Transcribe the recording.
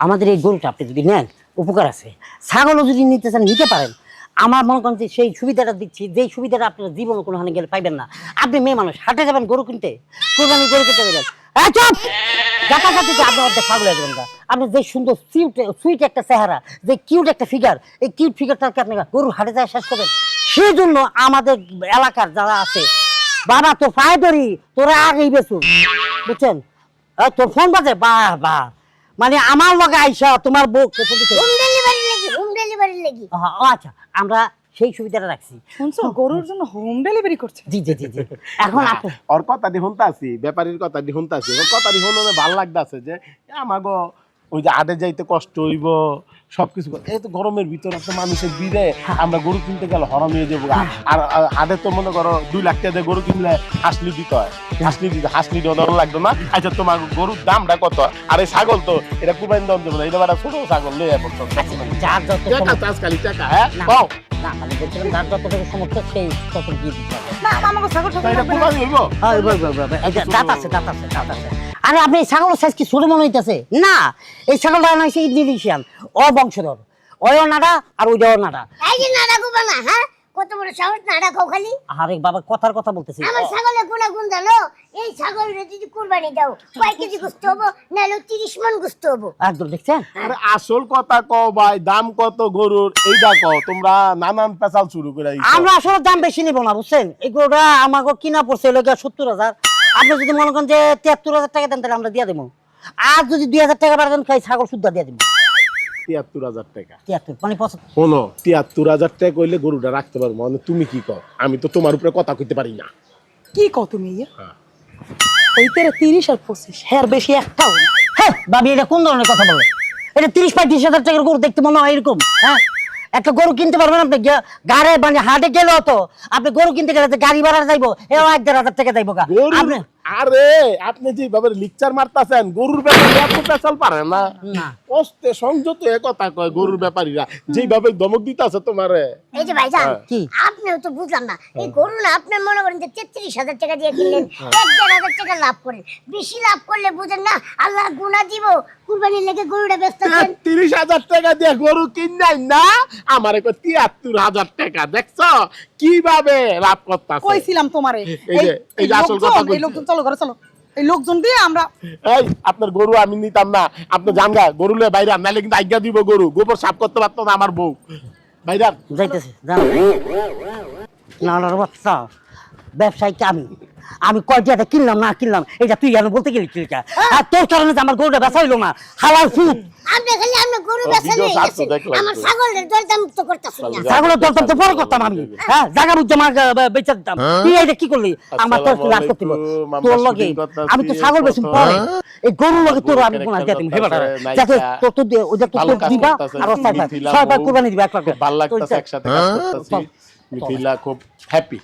আমাদের এই গরুটা আপনি যদি নেন, উপকার আছে। ছাগলও যদি নিতে চান, নিতে পারেন। আমার মনে করেন যে সেই সুবিধাটা দিচ্ছি, যেই সুবিধাটা আপনার জীবনে কোনোখানে গেলে পাইবেন না। আপনি মেয়ে মানুষ, হাটে যাবেন গরু কিনতে? কোরবানি গরু কিনতে যাবেন? যে সুন্দর সুইট একটা চেহারা, যে কিউট একটা ফিগার এই কিউট যায় শেষ সেই জন্য আমাদের এলাকার যারা আছে, বাবা বুঝছেন? তোর ফোন বাজে? বাহ। মানে আমার লগে আইসা তোমার বউ হোম ডেলিভারি লাগি হোম ডেলিভারি লাগি। ও আচ্ছা আমরা সেই সুবিধাটা রাখছি। শুনছো? গরুর জন্য হোম ডেলিভারি করছে। জি জি জি জি। এখন ওর কথা দি শুনতে আছি ব্যাপারীর কথা দি শুনতে আছি ওর কথা দি শুনে ভালো লাগতাছে যে আমাগো ওই যে আডে যাইতে কষ্ট হইব সবকিছু এই তো গরমের ভিতরে তো মানুষের ভিড়ে আমরা গরু কিনতে গেলে হরম হয়ে যাব। আর আর তো মনে করো দুই লাখ টাকা দিয়ে গরু কিনলে হাসলি দিতে হয়। হাসলি দিতে হাসলি দেওয়া লাগতো না। আচ্ছা তোমার গরুর দামটা কত? আর এই ছাগল তো এটা কুরবানি দাম দেবো না এটা একটা ছোট ছাগল লইয়া পড়তো আচ্ছা, টাকা টাকা হ্যাঁ? পাও। না মানে বলছিলাম যার যতটুকু সমর্থ সেই তত দিয়ে দিতে হবে। না আমাকে ছাগল হ্যাঁ, এই যে দাঁত আছে দাঁত আছে দাঁত আছে। আরে আপনি এই ছাগলের সাইজ কি ছোট মনে হইতেছে? না এই ছাগলটা না হচ্ছে ইন্দোনেশিয়ান অবংশধর। ওয়ও নাড়া আর ওইটাও নাড়া এই যে নাড়া গোবা না হ্যাঁ? কত বড় সাহস নাড়া খাও খালি। আরে বাবা কথার কথা বলতেছি। আমার ছাগলের গুণা গুণ জানো? এই ছাগল যদি কুরবানি দাও কয় কেজি গুস্ত হব? নাহলে তিরিশ মন গুস্ত হব। একদম দেখছেন? আরে আসল কথা কও ভাই দাম কত গরুর? এইটা কও তোমরা নানান পেশাল শুরু করে। আমরা আসলে দাম বেশি নিব না বুঝছেন? এগুলোটা আমাকে কিনা পড়ছে লোক সত্তর হাজার। আপনি যদি মনে করেন যে তিয়াত্তর হাজার টাকা দেন তাহলে আমরা দিয়ে দেবো আর যদি দুই হাজার টাকা বাড়ান খাই ছাগল শুদ্ধ দিয়ে দেবো তিয়াত্তর হাজার টাকা। তিয়াত্তর মানে শোনো তিয়াত্তর হাজার টাকা কইলে গরুটা রাখতে পারব। মানে তুমি কি কও? আমি তো তোমার উপরে কথা কইতে পারি না। কি কও তুমি ইয়ে? হ্যাঁ। ওই তেরে তিরিশ আর পঁচিশ হ্যাঁ বেশি একটাও হ্যাঁ বাবি এটা কোন ধরনের কথা বলে? এটা তিরিশ পঁয়ত্রিশ হাজার টাকার গরু দেখতে মনে হয় এরকম হ্যাঁ? একটা গরু কিনতে পারবেন আপনি গাড়ে মানে হাটে গেলেও তো আপনি গরু কিনতে গেলে গাড়ি ভাড়া যাইবো এও এক দেড় হাজার টাকা যাইবো গা। আপনি আরে আপনি যে ভাবে লিকচার মারতাছেন গরুর ব্যাপারে এত পেশাল পারে না। না। কষ্টে সংযত এ কথা কয় গরুর ব্যাপারীরা যেভাবে ধমক দিতাছে তোমারে। এই যে ভাইজান হ্যাঁ। আপনিও তো বুঝলাম না এই গরু না আপনার মনে করেন যে তেত্রিশ হাজার টাকা দিয়ে কিনলেন হ্যাঁ। টাকা লাভ করেন। বেশি লাভ করলে বুঝেন না আল্লাহ গুণা দিব কুরবানির লেগে গরুটা টাকা দিয়ে গরু কিনাই না আমার একটা তিয়াত্তর হাজার টাকা দেখছ? কীভাবে লাভ করতেছে? কইছিলাম তোমারে। এই আসল কথা চলো ঘরে চলো। এই লোকজন দিয়ে আমরা এই আপনার গরু আমি নিতাম না। আপনি জানগা গরু লয়ে বাইরে নালে কিন্তু আজ্ঞা দিব গরু। গোবর সাফ করতে পারতো না আমার বউ। বাইরে যাইতেছে জানো না না বাচ্চা ব্যবসায়ী আমি। আমি কয়টাতে কিনলাম না কিনলাম এটা তুই আমি বলতে গেলি কিলকা? আর তোর কারণে যে আমার গরুটা বেচা হইল না হালাল ফুট আপনি খালি আপনার গরু বেচা নিয়ে গেছেন। আমার ছাগলের দরদাম তো করতেছেন না। ছাগলের দরদাম তো বড় করতাম আমি হ্যাঁ জায়গা বুঝতে আমার বেচা দিতাম। তুই এটা কি করলি? আমার তো একটু রাগ করতে তোর লগে আমি তো ছাগল পরে। এই লগে তোর আমি গরুর কোনা character হেবাটা। যাতে তোর তো দিয়ে- তো ভালো তোর দিবা আর ছয় ভাই ছয় ভাই কোরবানি দিবা এক লাখ ভালো লাগতেছে একসাথে কাজ করতেছি। মিথিলা খুব হ্যাপি